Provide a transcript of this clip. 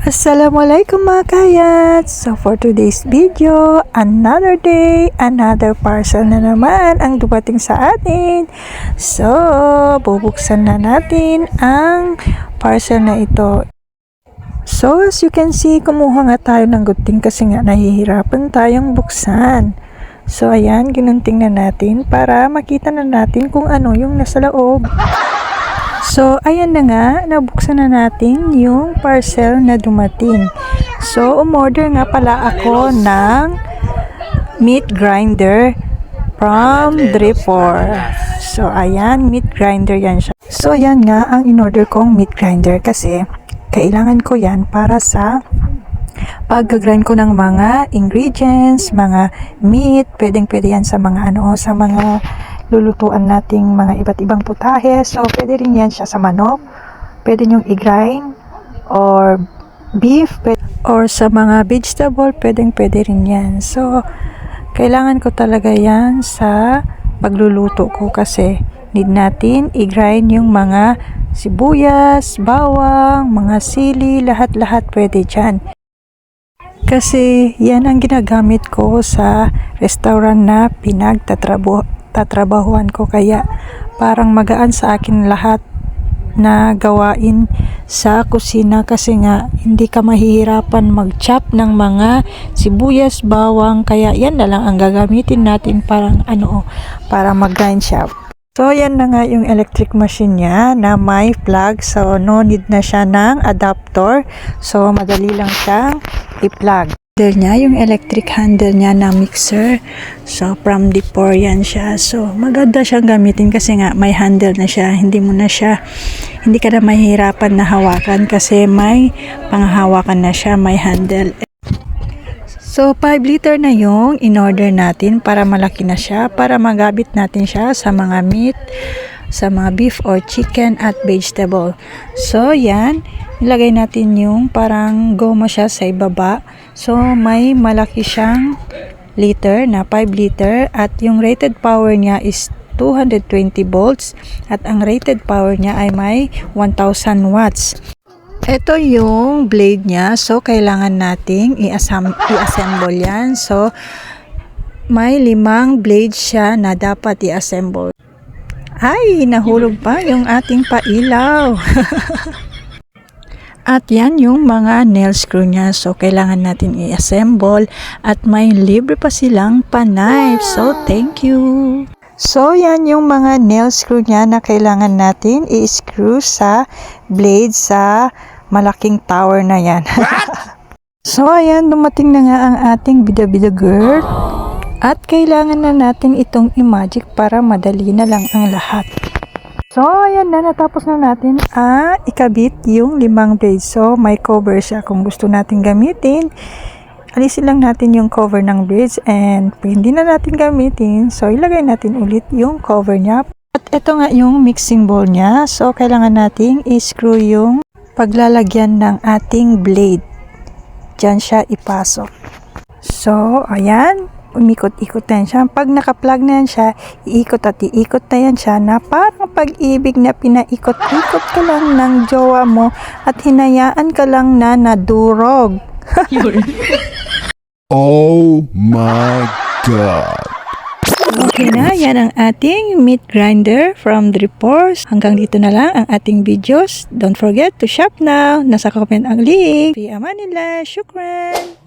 Assalamualaikum mga kayat! So for today's video, another day, another parcel na naman ang dumating sa atin. So, bubuksan na natin ang parcel na ito. So as you can see, kumuha nga tayo ng gunting kasi nga nahihirapan tayong buksan. So ayan, ginunting na natin para makita na natin kung ano yung nasa loob. So, ayan na nga, nabuksan na natin yung parcel na dumating. So, umorder nga pala ako ng meat grinder from Dripor. So, ayan, meat grinder yan siya. So, ayan nga ang in-order kong meat grinder kasi kailangan ko yan para sa pag-grind ko ng mga ingredients, mga meat, pwedeng pwede yan sa mga ano, sa mga lulutuan nating mga iba't ibang putahe. So, pwede rin yan siya sa manok. Pwede nyong i-grind or beef pwede, or sa mga vegetable, pwedeng pwede rin yan. So, kailangan ko talaga yan sa pagluluto ko kasi need natin i-grind yung mga sibuyas, bawang, mga sili, lahat-lahat pwede dyan. Kasi yan ang ginagamit ko sa restaurant na pinagtatrabo tatrabahuan ko kaya parang magaan sa akin lahat na gawain sa kusina kasi nga hindi ka mahihirapan mag-chop ng mga sibuyas, bawang kaya yan na lang ang gagamitin natin parang ano para mag-grind siya So, yan na nga yung electric machine niya na may plug. So, no need na siya ng adapter. So, madali lang siyang i-plug. Handle niya, yung electric handle niya na mixer. So, from Dipor yan siya. So, maganda siyang gamitin kasi nga may handle na siya. Hindi mo na siya, hindi ka na mahihirapan na hawakan kasi may panghawakan na siya, may handle. So, 5 liter na yung in-order natin para malaki na siya, para magabit natin siya sa mga meat, sa mga beef or chicken at vegetable. So, yan. Ilagay natin yung parang goma siya sa ibaba. So, may malaki siyang liter na 5 liter at yung rated power niya is 220 volts at ang rated power niya ay may 1000 watts. Ito yung blade niya. So, kailangan nating i-assemble, yan. So, may limang blade siya na dapat i-assemble. Ay, nahulog pa yung ating pailaw. At yan yung mga nail screw niya. So, kailangan natin i-assemble. At may libre pa silang pa-knife. So, thank you. So, yan yung mga nail screw niya na kailangan natin i-screw sa blade sa malaking tower na yan. so, ayan, dumating na nga ang ating bida-bida girl. At kailangan na natin itong i-magic para madali na lang ang lahat. So, ayan na, natapos na natin ah, ikabit yung limang blades. So, may cover siya kung gusto natin gamitin. Alisin lang natin yung cover ng blades and hindi na natin gamitin, so ilagay natin ulit yung cover niya. At ito nga yung mixing bowl niya. So, kailangan nating i-screw yung paglalagyan ng ating blade. Diyan siya ipasok. So, ayan umikot-ikot na yan siya. Pag naka-plug na yan siya, iikot at iikot na yan siya na parang pag-ibig na pinaikot-ikot ka lang ng jowa mo at hinayaan ka lang na nadurog. Oh my god. Okay na, yan ang ating meat grinder from Dripors. Hanggang dito na lang ang ating videos. Don't forget to shop now. Nasa comment ang link. Fi amanillah. Shukran.